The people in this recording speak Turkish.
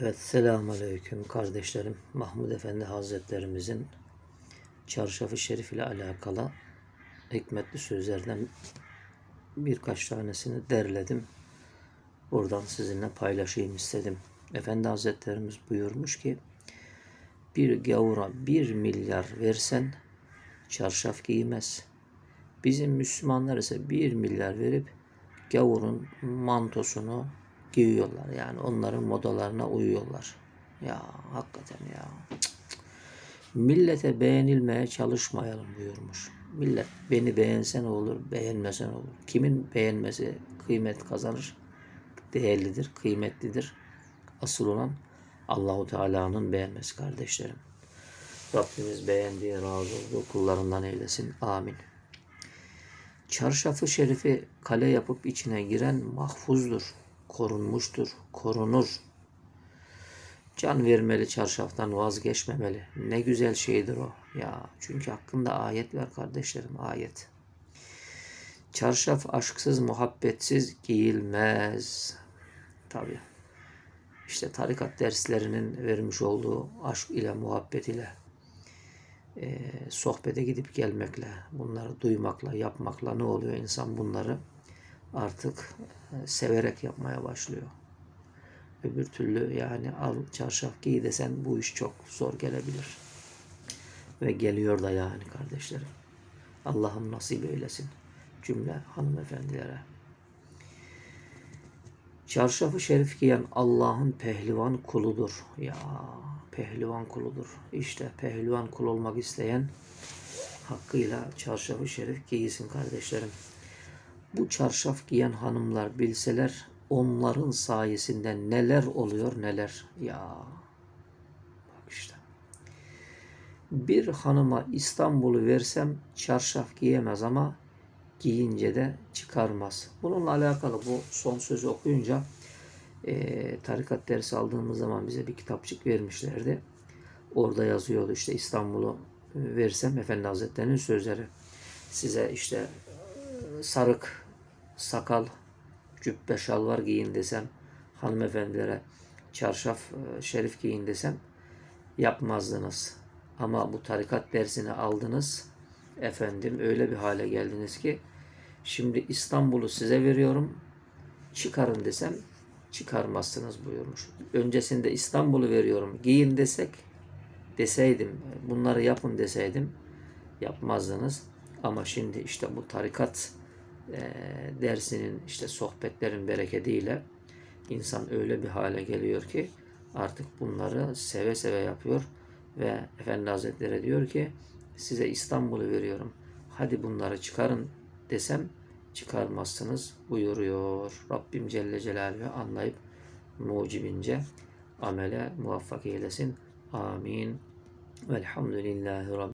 Evet, selamun aleyküm kardeşlerim. Mahmud Efendi Hazretlerimizin çarşafı şerif ile alakalı hikmetli sözlerden birkaç tanesini derledim. Buradan sizinle paylaşayım istedim. Efendi Hazretlerimiz buyurmuş ki, bir gavura bir milyar versen çarşaf giymez. Bizim Müslümanlar ise bir milyar verip gavurun mantosunu giyiyorlar. Yani onların modalarına uyuyorlar. Ya hakikaten ya. Cık cık. Millete beğenilmeye çalışmayalım buyurmuş. Millet beni beğense ne olur, beğenmese ne olur. Kimin beğenmesi kıymet kazanır? Değerlidir, kıymetlidir. Asıl olan Allahu Teala'nın beğenmesi kardeşlerim. Rabbimiz beğendiği, razı olduğu kullarından eylesin. Amin. Çarşafı şerifi kale yapıp içine giren mahfuzdur, korunmuştur, korunur. Can vermeli çarşaftan vazgeçmemeli. Ne güzel şeydir o. Ya çünkü hakkında ayet var kardeşlerim, ayet. Çarşaf aşksız, muhabbetsiz giyilmez. Tabi. İşte tarikat derslerinin vermiş olduğu aşk ile, muhabbet ile e, sohbete gidip gelmekle, bunları duymakla, yapmakla ne oluyor? İnsan bunları artık e, severek yapmaya başlıyor. Öbür türlü yani al çarşaf giy desen bu iş çok zor gelebilir. Ve geliyor da yani kardeşlerim. Allah'ım nasip eylesin cümle hanımefendilere. Çarşafı şerif giyen Allah'ın pehlivan kuludur. Ya pehlivan kuludur. İşte pehlivan kul olmak isteyen hakkıyla çarşafı şerif giysin kardeşlerim. Bu çarşaf giyen hanımlar bilseler onların sayesinde neler oluyor neler. Ya bak işte. Bir hanıma İstanbul'u versem çarşaf giyemez ama giyince de çıkarmaz. Bununla alakalı bu son sözü okuyunca e, tarikat dersi aldığımız zaman bize bir kitapçık vermişlerdi. Orada yazıyordu işte İstanbul'u versem Efendi Hazretleri'nin sözleri. Size işte e, sarık, sakal, cübbe, şalvar giyin desem, hanımefendilere çarşaf, e, şerif giyin desem yapmazdınız. Ama bu tarikat dersini aldınız. Efendim öyle bir hale geldiniz ki şimdi İstanbul'u size veriyorum. Çıkarın desem çıkarmazsınız buyurmuş. Öncesinde İstanbul'u veriyorum. Giyin desek deseydim, bunları yapın deseydim yapmazdınız. Ama şimdi işte bu tarikat e, dersinin işte sohbetlerin bereketiyle insan öyle bir hale geliyor ki artık bunları seve seve yapıyor ve Efendi Hazretleri diyor ki size İstanbul'u veriyorum. Hadi bunları çıkarın desem çıkarmazsınız buyuruyor. Rabbim Celle Celaluhu anlayıp mucibince amele muvaffak eylesin. Amin. Velhamdülillahi Rabbil